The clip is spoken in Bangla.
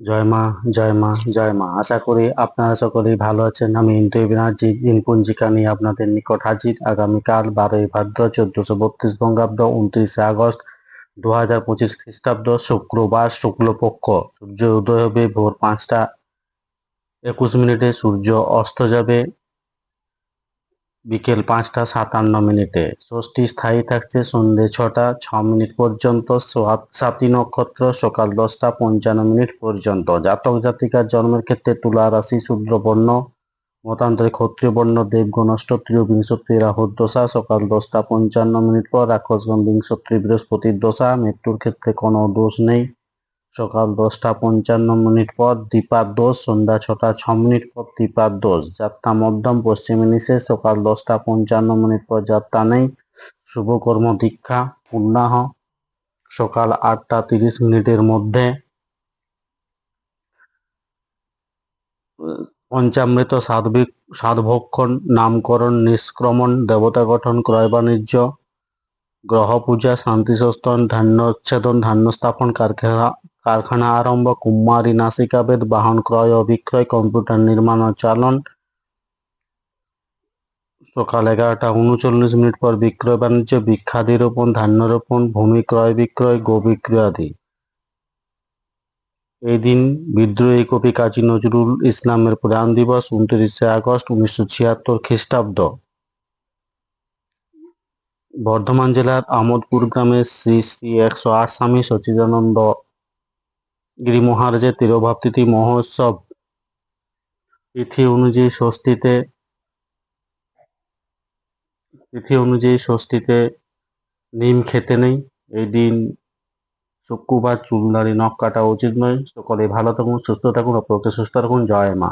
জয় মা জয় মা জয় মা। আশা করি আপনারা সকলেই ভালো আছেন। আমি ইন্দ্র ব্যানার্জি দিন পঞ্জিকা নিয়ে আপনাদের নিকট হাজির। আগামীকাল বারোই ভাদ্র, চোদ্দশো বত্রিশ বঙ্গাব্দ, উনত্রিশে আগস্ট দু হাজার পঁচিশ খ্রিস্টাব্দ, শুক্রবার, শুক্লপক্ষ। সূর্য উদয় হবে ভোর পাঁচটা একুশ মিনিটে। সূর্য অস্ত যাবে বিকেল পাঁচটা সাতান্ন মিনিটে। ষষ্ঠী স্থায়ী থাকছে সন্ধে ছটা, ছ মিনিট পর্যন্ত সাতী নক্ষত্র, সকাল দশটা পঞ্চান্ন মিনিট পর্যন্ত। জাতক জাতিকার জন্মের ক্ষেত্রে তুলা রাশি শূদ্রবর্ণ মতান্তরে ক্ষত্রিয় বর্ণ দেবগণ অষ্টত্রীয় বিংশত্রী রাহুর দশা, সকাল দশটা পঞ্চান্ন মিনিট পর রাক্ষসগণ, বিংশত্রী বৃহস্পতির দশা, মৃত্যুর ক্ষেত্রে কোনো দোষ নেই। সকাল দশটা পঞ্চান্ন মিনিট পর দীপার দোষ, সন্ধ্যা ছটা ছ মিনিট পর দীপার দোষ। যাত্রা মধ্যম, পশ্চিমে নিষেধ সকাল দশটা পঞ্চান্ন মিনিট পর যাত্রা নেই। শুভকর্ম দীক্ষা পূর্ণাহ সকাল আটটা তিরিশ মিনিটের মধ্যে পঞ্চামৃত সাধবিক, সাধভক্ষণ, নামকরণ, নিষ্ক্রমণ, দেবতা গঠন, ক্রয় বাণিজ্য গ্রহ পূজা শান্তি সস্তন ধান্যচ্ছেদন ধান্য স্থাপন, কারখানা কারখানা আরম্ভ, কুমারী নাসিকাবেদ বাহন ক্রয় ও বিক্রয়, কম্পিউটার নির্মাণ ও চালন। সকাল এগারোটা উনচল্লিশ মিনিট পর বিক্রয় বাণিজ্য বৃক্ষাদি রোপণ ধান্য রোপণ ভূমি ক্রয় বিক্রয়, গো বিক্রয় আদি এই দিন বিদ্রোহী কবি কাজী নজরুল ইসলামের প্রধান দিবস, উনত্রিশে আগস্ট, উনিশশো ছিয়াত্তর খ্রিস্টাব্দ। বর্ধমান জেলার আমোদপুর গ্রামে শ্রী শ্রী একশো আট স্বামী সচিদানন্দ গিরি মহারাজের তিরোভাব তিথি মহোৎসব। তিথি অনুযায়ী ষষ্ঠীতে তিথি অনুযায়ী ষষ্ঠীতে নিম খেতে নেই। এই দিন শুক্রবার চুল, দাড়ি, নখ কাটা উচিত নয়। সকলে ভালো থাকুন, সুস্থ থাকুন, অপরকে সুস্থ রাখুন। জয় মা।